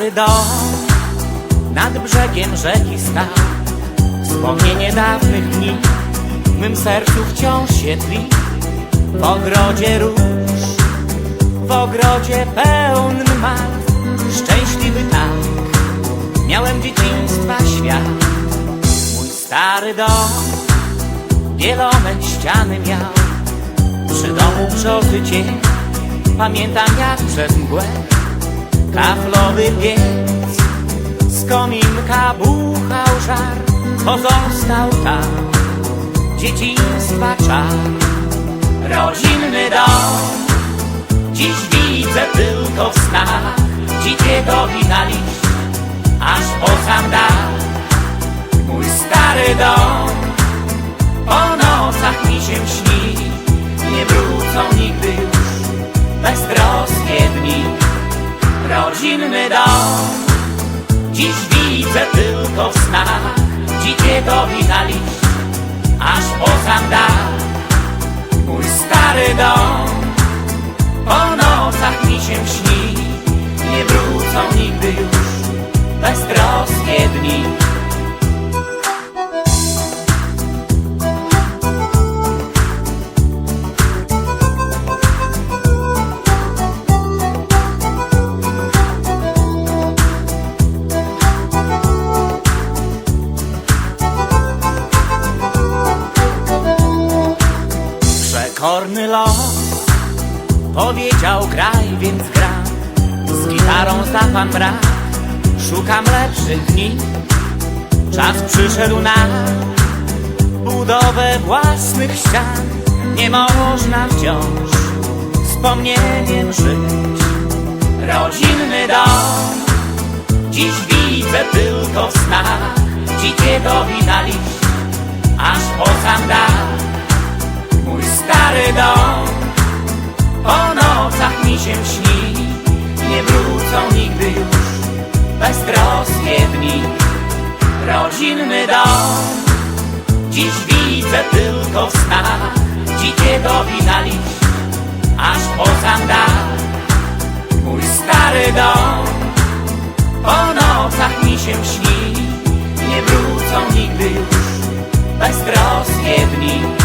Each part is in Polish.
stary dom nad brzegiem rzeki stał. Wspomnienie dawnych dni w mym sercu wciąż się tli. W ogrodzie róż, w ogrodzie pełnym mal. Szczęśliwy tak, miałem dzieciństwa świat. Mój stary dom, bielone ściany miał. Przy domu brzozy cień, pamiętam jak przez mgłę Kaflowy piec, z kominka buchał żar Pozostał tam. Dzieciństwa czar. Rodzinny dom, dziś widzę tylko w snach. Dzikiego wina liść, aż po sam dach. Mój stary dom, po nocach mi się śni. Nie wrócą nigdy już beztroskie dni rodzinny dom. Dziś widzę tylko w snach Przekorny los powiedział graj, więc gram Z gitarą zda pan brak, szukam lepszych dni. Czas przyszedł na budowę własnych ścian. Nie można wciąż wspomnieniem żyć. Rodzinny dom, dziś widzę tylko w snach Dzikiego wina liść, aż po sam dach Mój stary dom. Po nocach mi się śni Nie wrócą nigdy już Beztroskie dni. Rodzinny dom. Dziś widzę tylko w snach Dzikiego wina liść Aż po sam dach Mój stary dom. Po nocach mi się śni Nie wrócą nigdy już Beztroskie dni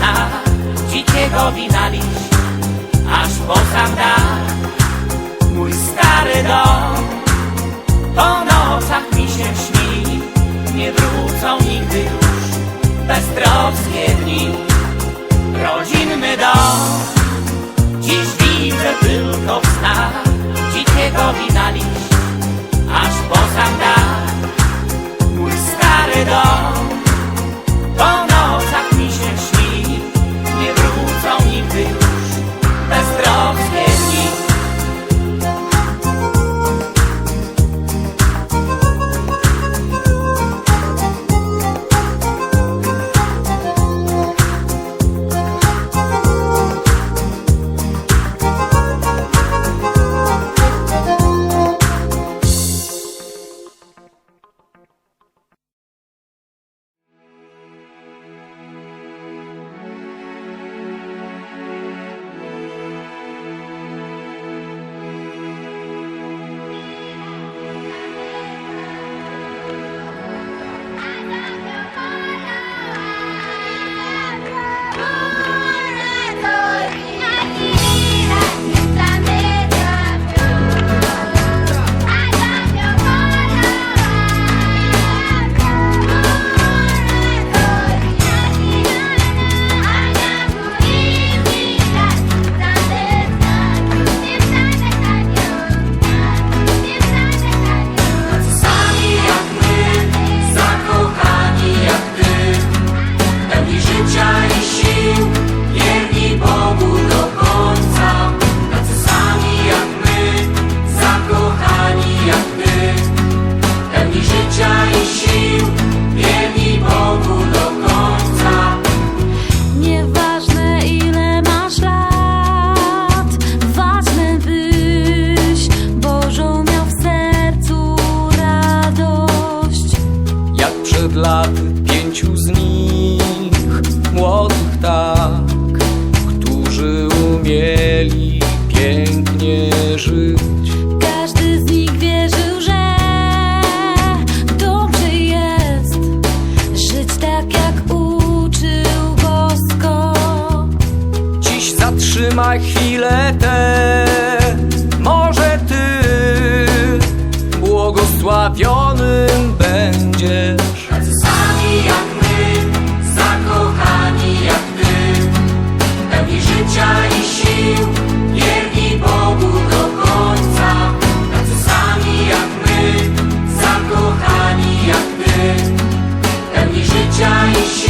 snach Dzikiego wina liść Aż po sam dach. Mój stary dom Po nocach mi się śni. Nie wrócą nigdy już Beztroskie dni. Rodzinny dom Dziś widzę tylko w snach Dzikiego wina i pięknie żyć. Każdy z nich wierzył, że dobrze jest żyć tak, jak uczył go Scott. Dziś zatrzymaj chwilę tę, może ty błogosławionym będziesz. shine, shine.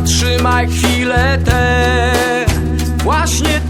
Zatrzymaj chwilę tę. Właśnie